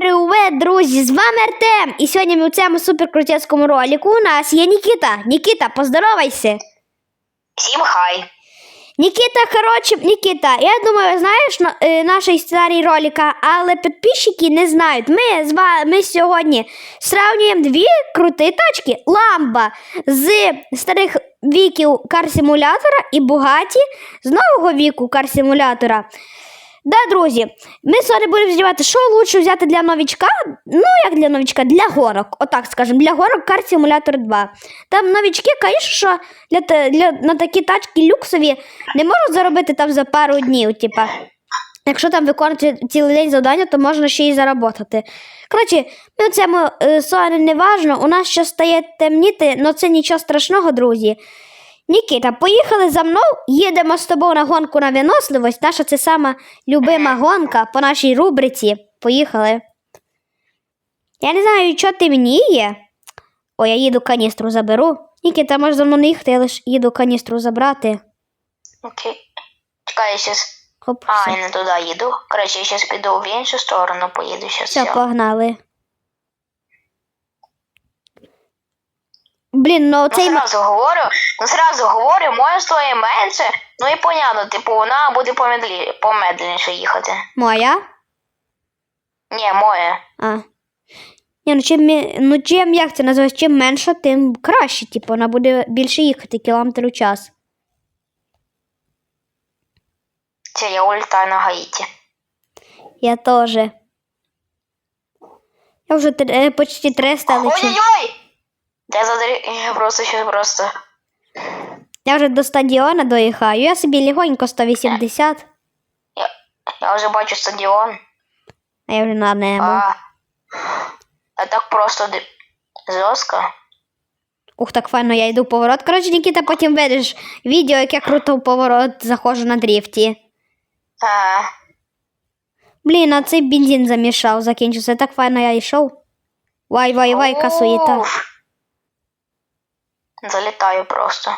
привіт, друзі! З вами Артем. І сьогодні ми у цьому суперкрутецькому ролику у нас є Нікіта. Нікіта, поздоровайся. Всім хай. Нікіта, коротше, Нікіта, я думаю, знаєш на- е, наш сценарій ролика, але підписчики не знають. Ми з вами ми сьогодні сравнюємо дві круті тачки: Ламба з старих віків кар-симулятора і Бугаті з нового віку кар-симулятора. Да, друзі, ми сьогодні будемо знімати, що лучше взяти для новічка. Ну, як для новічка, для горок. Отак скажемо, для горок Car Simulator 2. Там новічки, звісно, що для, для, на такі тачки люксові не можуть заробити там за пару днів. Типа. Якщо там виконувати цілий день завдання, то можна ще й заработати. Коротше, ми цьому е, сьогодні не важно. У нас ще стає темніти, але це нічого страшного, друзі. Нікіта, поїхали за мною, їдемо з тобою на гонку на виносливість. Наша це сама любима гонка по нашій рубриці. Поїхали. Я не знаю, що ти мені є. О, я їду каністру заберу. Нікіта, може за мною не їхати, я лише їду каністру забрати. Окей. Чекай, я щас. Хоп, А, все, я не туди їду. Коротше, я щас піду в іншу сторону, поїду щас. Все. погнали. Блін, ну Ну, цей. м- сразу говорю, ну сразу говорю, моє стоїть менше, ну і понятно, типу, вона буде помедлі... помедленніше їхати. Моя? Ні, моє. А. Ні, ну чим, ну чим як це називається? Чим менше, тим краще. Типу, вона буде більше їхати кілометр у час. Це я улітаю на Гаїті. Я теж. Я вже е, почти 300 лечу. Ой-ой-ой! Я задарі... Я просто ще просто. Я вже до стадіона доїхаю. Я собі легонько 180, Я, я вже бачу стадіон. а я вже на небо. А, а так просто жорстко. Ух, так файно, я йду в поворот. Коротше, Нікіта, потім видиш відео, як я круто в поворот заходжу на дріфті. Ага. Блін, а цей бензин замішав, закінчився. Так файно я йшов. Вай, вай, вай, касуєта. Уф. Залітаю просто.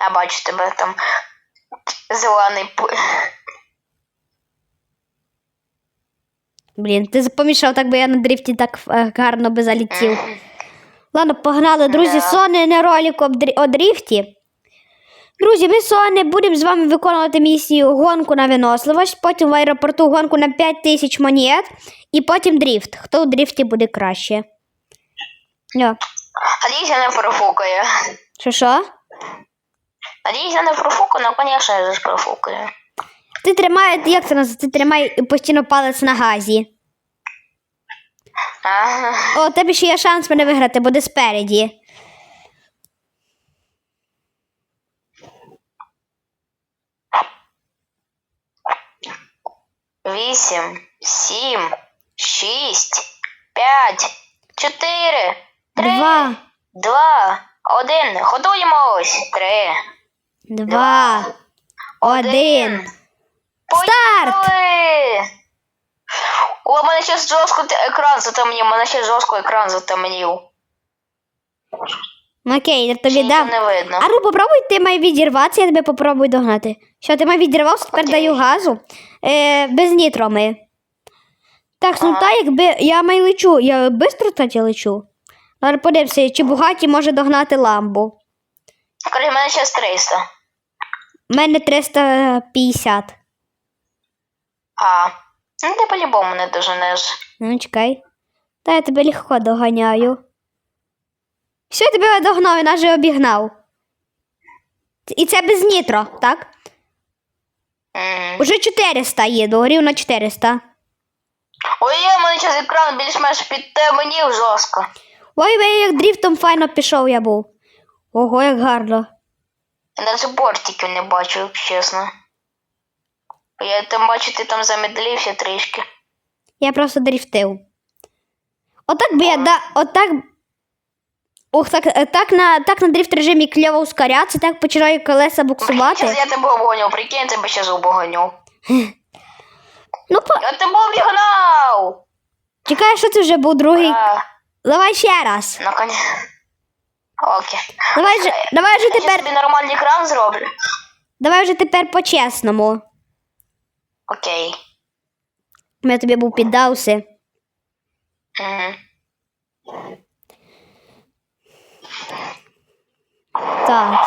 Я бачу тебе там зелений. Блін, ти помішав, так би я на дріфті так е, гарно би залетів. Ладно, погнали, друзі, сони не ролик о дріфті. Друзі, ми сьогодні будемо з вами виконувати місію гонку на виносливість, потім в аеропорту гонку на 5 тисяч монет і потім дріфт. Хто у дріфті буде краще? Йо. Надіюсь, я не профукаю. Що що? Надіюсь, я не профукаю, ну, звісно, я ж профукаю. Ти тримай, як це називається? Ти тримай постійно палець на газі. Ага. О, у тебе ще є шанс мене виграти, буде спереді. Вісім, сім, шість, п'ять, чотири, три, Два, два, один. Готуємось. Три, два, один. Старт! О, у мене ще жорстко екран затемнів, у мене ще жорстко екран затемнів. Окей, я тобі дам. не видно. А ну попробуй, ти має відірватися, я тебе попробую догнати. Що, ти має відірвався, тепер Окей. даю газу. Е, без нітро ми. Так, ну Ага. та якби я май лечу, я швидко лечу. Зараз подивимося, чи Бугаті може догнати ламбу. Короче, в мене ще 300. У мене 350. А. Ну ти по-любому не доженеш. Ну, чекай. Та я тебе легко доганяю. Все, я тебе догнав, і нас обігнав. І це без нітро, так? Мгм. Уже 400 їду, рівно 400. Ой, у мене зараз екран більш-менш підтемнів жорстко. Ой, ой, як дріфтом файно пішов я був. Ого, як гарно. Я навіть бортиків не бачу, якщо чесно. Я там бачу, ти там замедлився трішки. Я просто дріфтив. Отак би я да. Отак. Ох, так, е, так, на, так на дріфт режимі кльово ускорятися, так починаю колеса буксувати. я тебе обгоню, прикинь, тебе зараз обгоню. Ну, по... Я тебе обігнав! чекай, що це вже був другий. А, Давай ще раз. ну, коня. Окей. Давай же, давай же Я тепер. нормальний екран зроблю. Давай вже тепер по-чесному. Окей. Я тобі був піддався. Угу. Так.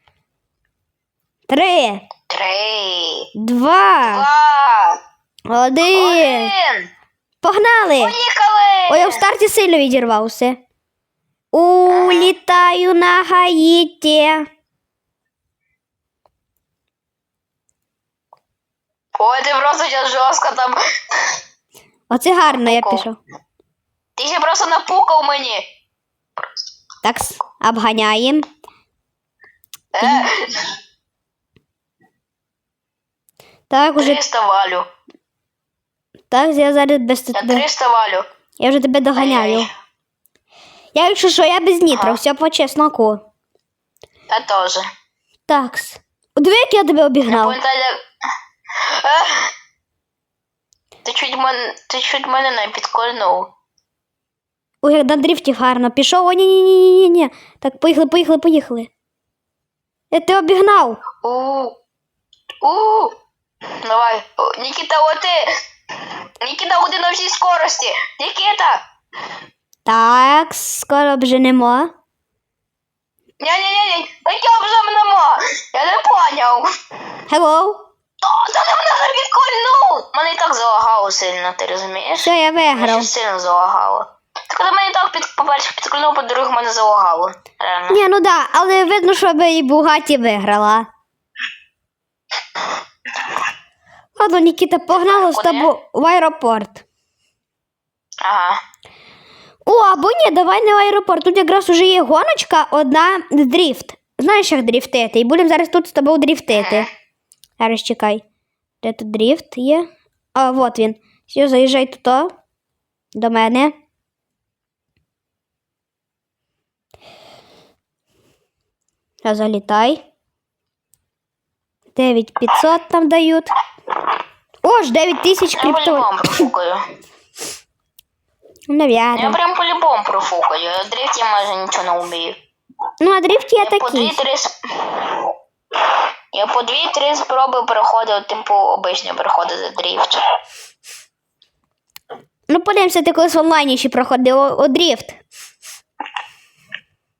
Три, Три. два, Два. один. Один. Погнали! Поїхали! Ой, я в старті сильно відірвався. Улітаю на Гаїті. Ой, ти просто зараз жорстко там. Оце гарно я пішов. Ти ще просто напукав мені. Так, обганяємо. Е, Так, уже 300 валю. так, я зараз без Я тебе. 300 валю. Я вже тебе доганяю. Ай-яй. Я, якщо що, я без нітра, Ага. все по чесноку. Я теж. Так. Диви, як я тебе обігнав. Пам'ятаю, Ех. Ти чуть мене, ти чуть мене не підкольнув. Ой, як на дрифті гарно пішов. О, ні, ні, ні, ні, ні. Так, поїхали, поїхали, поїхали. Я тебе обігнав. У. У. Давай. Нікіта, о ти. Нікіта, ходи на всій скорості. Нікіта. Так, скоро обженемо. Ня-ня-ня, яке обжамнемо. Я не поняв. Hello. О, та ти мене вже підкольнув. Мене і так залагало сильно, ти розумієш? Все, я Мене виграв. ще сильно залагало. Так коли мене і так під, по-перше, підкольнув, по-друге, мене залагало. Реально. Ні, ну да, але видно, що би і Бугаті виграла. Ладно, Нікіта, погнали з тобою в аеропорт. Ага. О, або ні, давай не в аеропорт. Тут якраз уже є гоночка, одна дріфт. Знаєш, як дріфтити? І будемо зараз тут з тобою дріфтити. Зараз чекай. Де тут дріфт є? А, от він. Все, заїжджай тут. До мене. Залітай. 9500 там дають. О, ж 9000 Я крипто. профукаю. Я прям по-любому профукаю. Я дрифт я майже нічого не вмію. Ну, а дрифт є Я по такий. дві-три с- Я по дві-три спроби переходив, типу, обичні переходити дрифт. Ну, подивимося, ти колись в онлайні ще проходив о, о дріфт.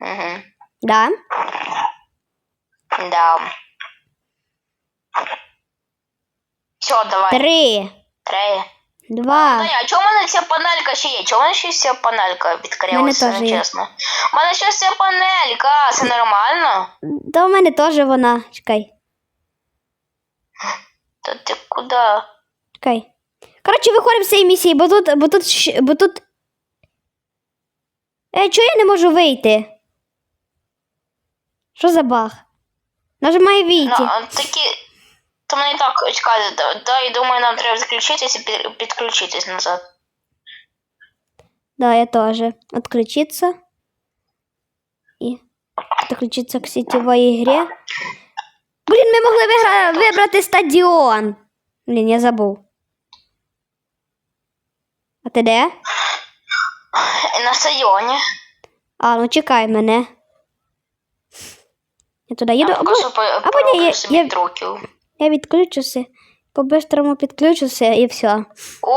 Угу. Да? Да. Все, давай. Три, Три. два. Таня, а чому в мене ця панелька ще є? Чому в мене ще ця панелька відкрилася, Мене теж є. чесно? У мене ще ця панелька, це нормально? Та у мене теж вона. Чекай, Та ти куди? чекай. Коротше, виходимо з цієї місії, бо тут, бо тут, щ- бо тут. Е, чого я не можу вийти? Що за баг? Нажимай Ну, вийти. а такі. То мені так чекайте, да, да, і думаю, нам треба відключитись і підключитись назад. Да, я тоже. Отключиться. И отключиться к сетевой игре. Блін, ми могли вигра... вибрати стадіон. Блін, я забув. А ти де? На стадіоні. А, ну чекай мене. Я туди їду. Або, або ні, я- я-. Я відключуся. По-бистрому підключуся і все. О,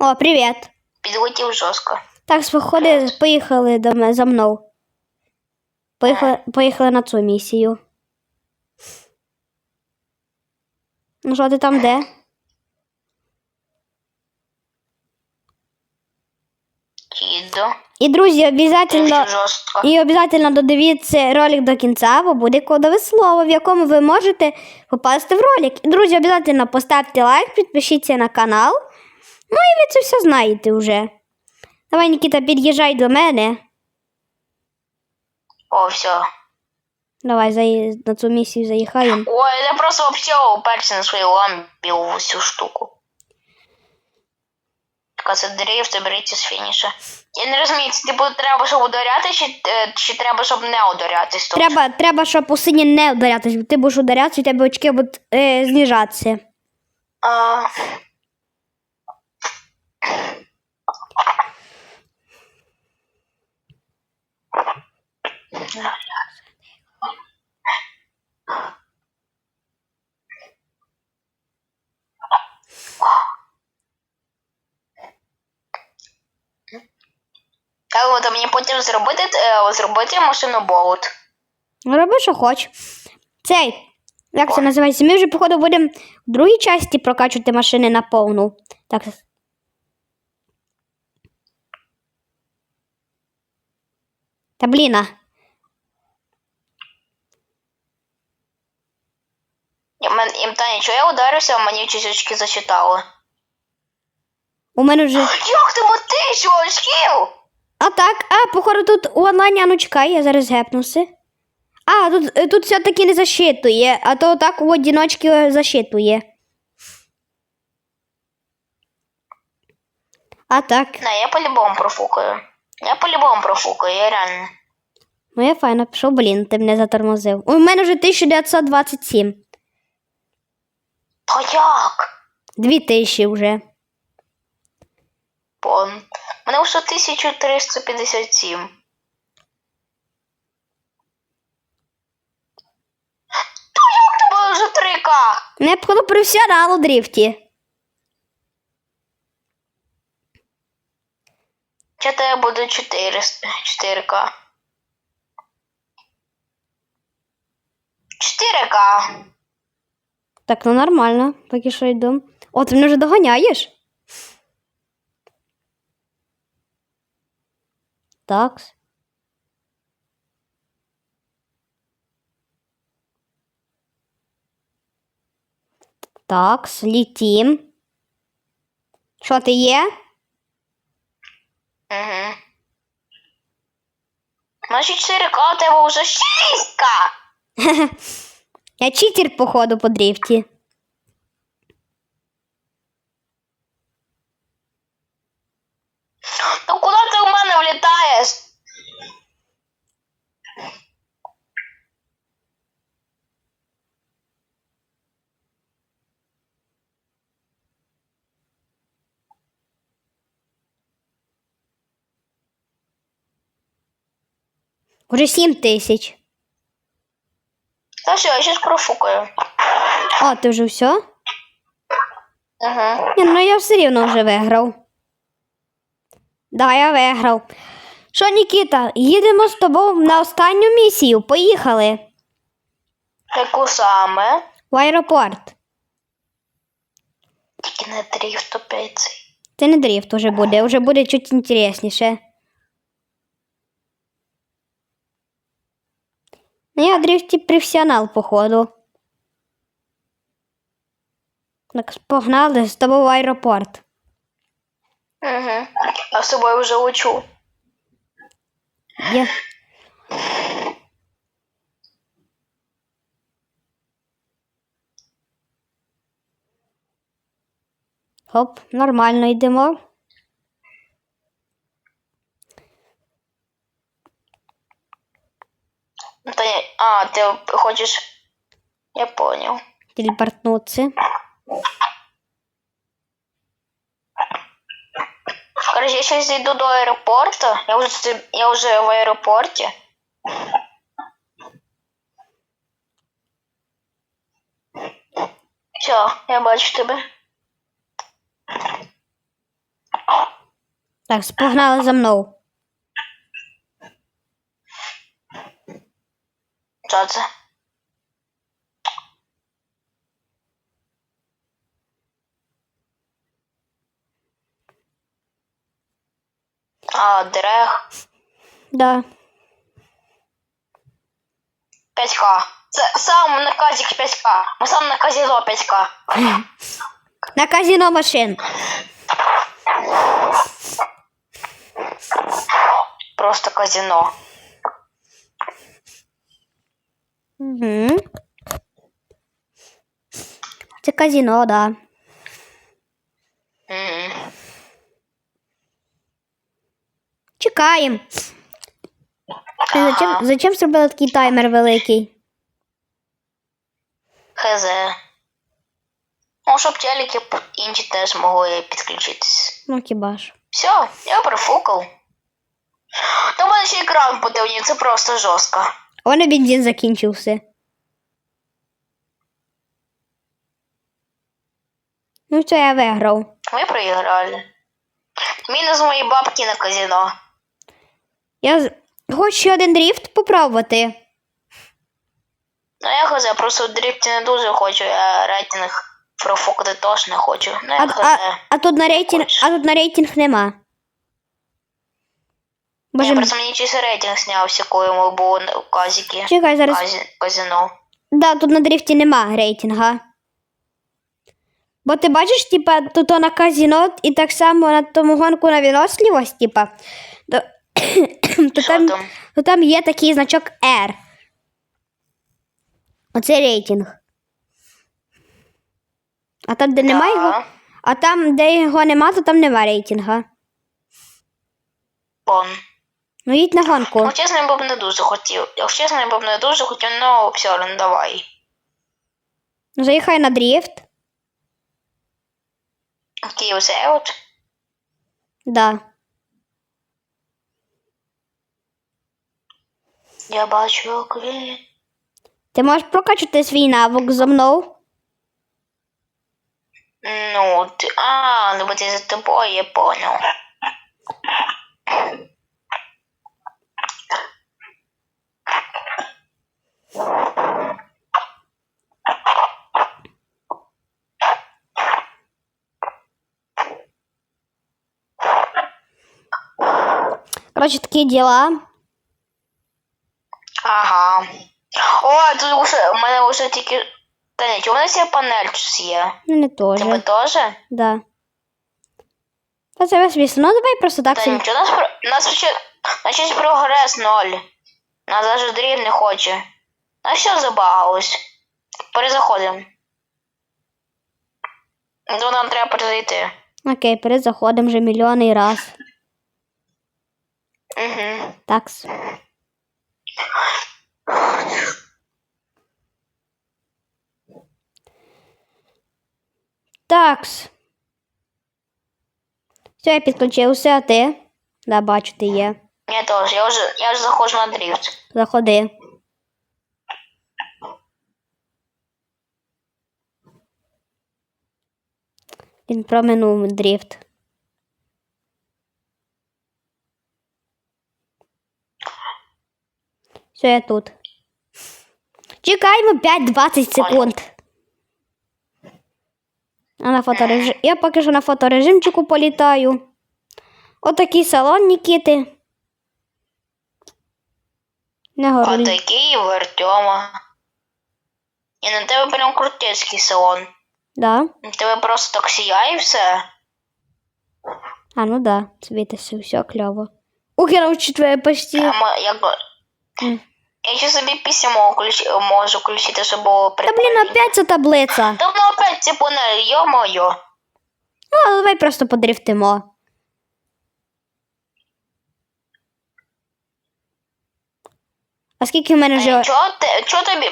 О, привіт. підлетів жорстко. Так, походи, поїхали до мене за мною. Поїхали, поїхали на цю місію. Ну що ти там де? Їду. І друзі, обов'язково і обов'язково додивіться ролик до кінця, бо буде кодове слово, в якому ви можете попасти в ролик. І, друзі, обов'язково поставте лайк, підпишіться на канал. Ну і ви це все знаєте вже. Давай, Нікіта, під'їжджай до мене. О, все. Давай заї... на цю місію заїхаємо. Ой, я просто вообще уперся на своїй ламбі всю штуку. Гонка, це з фініша. Я не розумію, це типу треба, щоб ударяти, чи, е, чи треба, щоб не ударятись тут? Треба, треба, щоб у сині не ударятись. бо Ти будеш ударятися, і тебе очки будуть е, знижатися. А... Так, от мені потім зробити, е, зробити машину болот. Ну, Роби, що хоч. Цей. Як це називається? Ми вже, походу, будемо в другій часті прокачувати машини на повну. Так. Та бліна. І, та нічого, я ударився, а мені чуть-чуть зачитали. У мене вже. Як ти тисячу очків? А так, а, походу, тут у онлайні, а ну чекай, я зараз гепнуся. А, тут, е, тут все-таки не защитує, а то так у одіночки е, защитує. А так. Не, я по-любому профукаю. Я по-любому профукаю, я реально. Ну, я файно пішов, блін, ти мене затормозив. У мене вже 1927. Та як? 2000 вже. Пон. Мене вже 1357. Та як тебе вже 3К? Не походу професіонал у дрифті. Чи тебе буде 400, 4К? 4К. Так, ну нормально, поки що йду. О, ти мене вже доганяєш? Так. Так, літім. Що ти є? Угу. Значить 4К, а у тебе вже 6К. Я читер, походу, по дрифті. Та куди ти в мене влітаєш? Уже 7 тисяч. Та все, я щас профукаю. О, ти вже все? Угу. Ні, ну я все рівно вже виграв. Да, я виграв. Що, Нікіта, їдемо з тобою на останню місію. Поїхали Яку саме? в аеропорт. Тільки не дріфт опять. Це не дріфт уже буде, вже буде чуть інтересніше. Ну, я дрифті професіонал, походу. Так, погнали з тобою в аеропорт. Угу. А з собою вже учу. Я... Хоп, нормально йдемо. Та я... А, ти хочеш. Я поняв. Телепортнуться. Короче, я сейчас зайду до аэропорта. Я уже, я уже в аэропорте. Все, я бачу тебе. Так, погнали за мною. Що це? А, дрех. Да. 5К. Це сам наказик 5К. Ми сам на казино 5К. На казино машин. Просто казино. Угу. Це казино, да. Мгм. Чекаємо. Зачем, зачем зробили такий таймер великий? Хз. Ну, щоб телеки п- інші теж могли підключитись. Ну хіба ж. Все, я профукав. Та в мене ще екран потемнів, це просто жорстко. У мене бензин закінчився. Ну, це я виграв. Ми проіграли. Мінус мої бабки на казино. Я з- хочу один дріфт попробувати. Ну я хз, просто в не дуже хочу, я рейтинг профукати теж не хочу. Ну А, я хз. а, а тут на рейтинг, а тут на рейтинг нема. Боже, Ні, просто мені чийсь рейтинг знявся, коли ми були в казіки. чекай зараз. Казі... Казино. Да, тут на дрифті нема рейтинга. Бо ти бачиш, типа, тут на казіно і так само на тому гонку на виносливість, типа, то, то, там, там? то там є такий значок R. Оце рейтинг. А там, де немає його, а там, де його нема, то там нема рейтинга. Вон. Ну їдь на гонку. Ну, чесно, я б не дуже хотів. Якщо чесно, я б не дуже хотів, ну все одно давай. Ну, Заїхай на дріфт. Окей, оце от. Да. Я бачу, як він. Ти можеш прокачати свій навик зо мною? Ну, ти... А, ну бо ти за тобою, я понял. Коротше, такі діла. Ага. О, тут уже, у мене вже тільки... Та ні, у мене ця панель щось є. Ну, не теж. Тебе теж? Да. Та це. Ну давай просто так Та собі. нічого, нас, про- нас ще... Значить прогрес ноль. Нас даже дріб не хоче. А що забагалось? Перезаходимо. Ну, нам треба перезайти. Окей, перезаходимо вже мільйонний раз. Угу. Такс. Такс. Все, я підключився, а ти? Да, бачу, ти є. Я теж, я вже, я вже заходжу на дріфт. Заходи. Він проминув дріфт. Все, я тут. Чекаємо 5-20 секунд. А на фоторежим. Я поки що на фоторежимчику політаю. Отакий салон Нікіти. Не гору. Отакий в Артема. І на тебе прям крутецький салон. Да. На тебе просто так сіяє і все. А, ну да, світиться, все кльово. Ух, я научу твоє почти. А як... Я ще собі письмо включ... можу включити, щоб було Та блін, опять ця таблиця. Та ну опять ці панелі, йо-моє. Ну, а давай просто подрифтимо. А скільки в мене вже? Чого ти, чого тобі?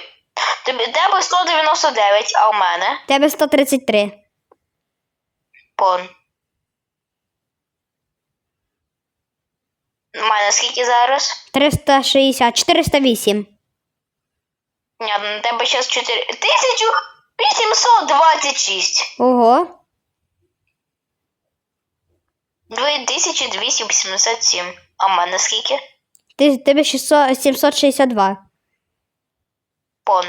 Тобі тебе 199, а у мене? Тебе 133. Пон. Мене скільки зараз? 360, 408. Ні, на тебе зараз 4... 1826. Ого. 2287. А в мене скільки? Ти, тебе 600, 762. Пон.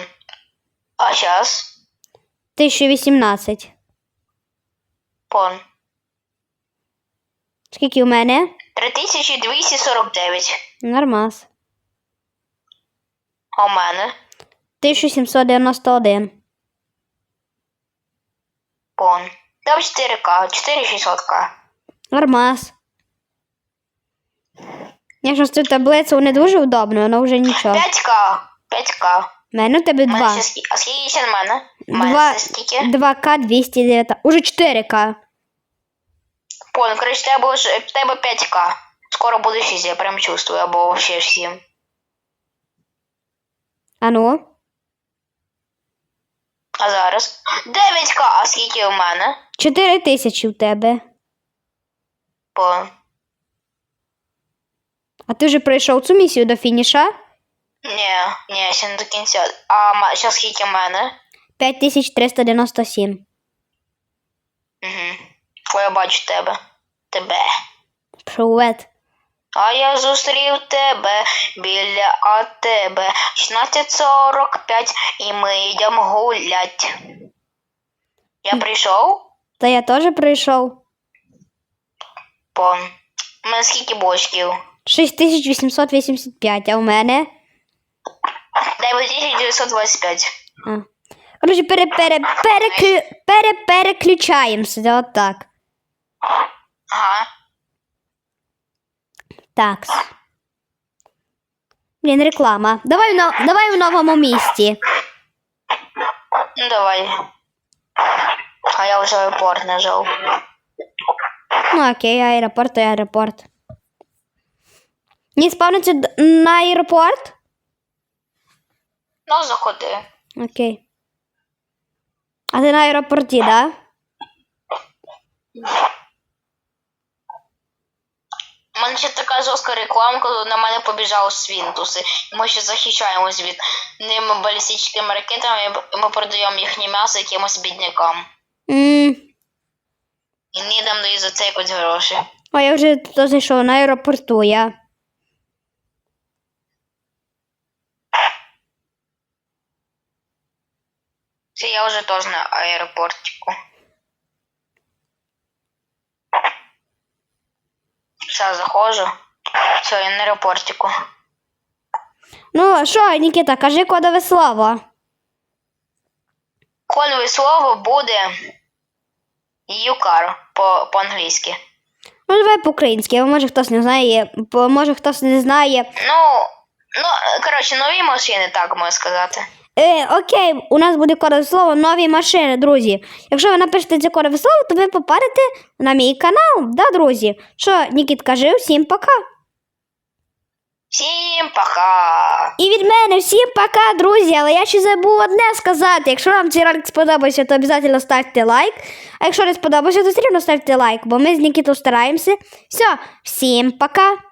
А зараз? 1018. Пон. Скільки у мене? 3249. Нормас. А у мене? 1791. Пон. Там 4К, 4600К. Нормас. Якщо з цю таблицю не дуже удобно, але вже нічого. 5К. 5К. У мене у тебе У 2. А скільки ще в мене? У мене це скільки? 2К 209. Уже 4К. Пон, коротше, тебе, в тебе 5К. Скоро буде 6, я прям чувствую, або вообще 7. А ну? А зараз? 9к, а скільки в мене? 4 тисячі в тебе. По... А ти вже пройшов цю місію до фініша? Ні, ні, ще не до кінця. А ще скільки в мене? 5397. Угу. О, я бачу тебе. Тебе. Привет. А я зустрів тебе біля АТБ 16.45 і ми йдемо гулять. Я прийшов Та я теж прийшов. по. У мене скільки бочків? 6885, а у мене. 9925. А. Коротше, пере, пере, пере, переключаємося. Ага. Так. Блін, реклама. Давай, в но- давай в новому місті. Ну давай. А я вже аеропорт нажав. Ну окей, аеропорт то аеропорт. Не спавниться на аеропорт? Ну, заходи. Окей. А ти на аеропорті, да? У мене ще така жорстка реклама, коли на мене побіжали свінтуси. Ми ще захищаємось від ними балістичними ракетами, і ми продаємо їхнє м'ясо якимось біднякам. м І не дам за це якось гроші. О, я вже тут знайшов на аеропорту, я. Це я вже теж на аеропортику. Все, заходжу. Все, я на аеропортику. Ну, що, Нікіта, кажи кодове слово. Кодове слово буде юкар по- по-англійськи. Ну, давай по-українськи, бо може хтось не знає, бо може хтось не знає. Ну, ну, коротше, нові машини, так можна сказати. Е, окей, у нас буде кодове слово нові машини, друзі. Якщо ви напишете це кодове слово, то ви попадете на мій канал, да, друзі? Що, Нікіт, кажи всім пока. Всім пока! І від мене всім пока, друзі. Але я ще забув одне сказати. Якщо вам цей ролик сподобався, то обов'язково ставте лайк. А якщо не сподобався, то все одно ставте лайк, бо ми з Нікітою стараємося. Все, всім пока.